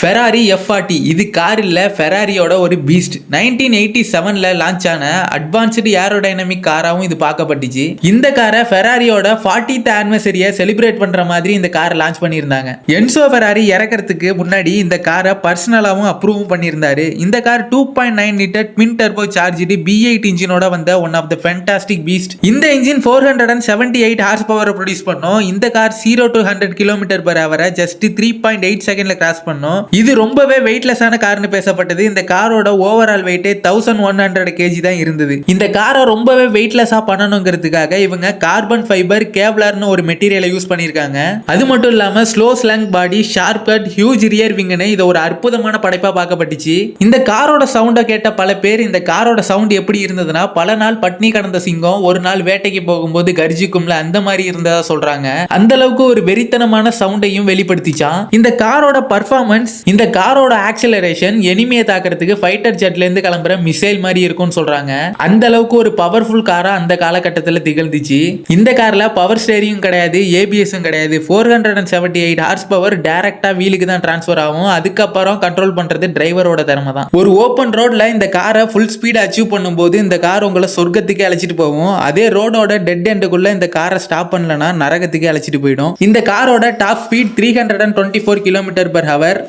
Ferrari F forty இது car இல்லை ஃபெராரியோட ஒரு பீஸ்ட் நைன்டீன் எயிட்டி செவனில் லான்ச் ஆன அட்வான்ஸ்டு ஏரோடைனமிக் காராகவும் இது பார்க்கப்பட்டுச்சு. இந்த காரை ஃபெராரியோட ஃபார்ட்டித் ஆனிவர்சரியை செலிப்ரேட் பண்ணுற மாதிரி இந்த காரை லான்ச் பண்ணியிருந்தாங்க. என்சோ ஃபெராரி இறக்கிறதுக்கு முன்னாடி இந்த காரை பர்சனலாகவும் அப்ரூவும் பண்ணியிருந்தாரு. இந்த car two point nine litre twin turbo charged B eight இன்ஜினோட வந்த one of the fantastic beast இந்த engine four hundred and seventy eight horse பவரை ப்ரொடியூஸ் பண்ணோம். இந்த car zero to hundred kilometre per ஹவரை just three point eight செகண்ட்ல cross பண்ணோம். இது ரொம்பவே வெயிட்லெஸ்ஸான கார்னு பேசப்பட்டது. இந்த காரோட ஓவரால் வெயிட்டே தௌசண்ட் ஒன் ஹண்ட்ரட் கேஜி தான் இருந்தது. இந்த காரை ரொம்பவே வெயிட்லெஸ்ஸாக பண்ணணுங்கிறதுக்காக இவங்க கார்பன் ஃபைபர் கேவ்லர்னு ஒரு மெட்டீரியலை யூஸ் பண்ணியிருக்காங்க. அது மட்டும் இல்லாம slow slung body sharp cut huge rear விங்னு இது ஒரு அற்புதமான படைப்பாக பார்க்கப்பட்டுச்சு. இந்த காரோட சவுண்டை கேட்ட பல பேர் இந்த காரோட சவுண்ட் எப்படி இருந்ததுன்னா பல நாள் பட்னி கடந்த சிங்கம் ஒரு நாள் வேட்டைக்கு போகும்போது கர்ஜிக்கும்ல அந்த மாதிரி இருந்ததா சொல்றாங்க. அந்த அளவுக்கு ஒரு வெறித்தனமான சவுண்டையும் வெளிப்படுத்திச்சான். இந்த காரோட பர்ஃபார்மன்ஸ் இந்த காரோட ஆக்சிலரேஷன் எனிமையை தாக்குறதுக்கு ஃபைட்டர் ஜெட்ல இருந்து கிளம்புற மிசைல் மாதிரி இருக்கும்னு சொல்றாங்க. அந்த அளவுக்கு ஒரு பவர்ஃபுல் காரா அந்த காலகட்டத்தில் திகழ்ந்துச்சு. இந்த கார்ல பவர் ஸ்டேரியும் கிடையாது ஏபிஎஸும் கிடையாது four hundred and seventy eight horse power டேரக்டா வீலுக்கு தான் டிரான்ஸ்ஃபர் ஆகும். அதுக்கப்புறம் கண்ட்ரோல் பண்றது டிரைவரோட திறமை தான். ஒரு ஓப்பன் ரோட்ல இந்த காரை ஃபுல் ஸ்பீட் அச்சீவ் பண்ணும்போது இந்த கார் உங்களை சொர்க்கத்துக்கே அழைச்சிட்டு போகும். அதே ரோடோட டெட் எண்டுக்குள்ள இந்த காரை ஸ்டாப் பண்ணலன்னா நரகத்துக்கே அழைச்சிட்டு போயிடும். இந்த காரோட top speed three hundred and twenty four kilometre per hour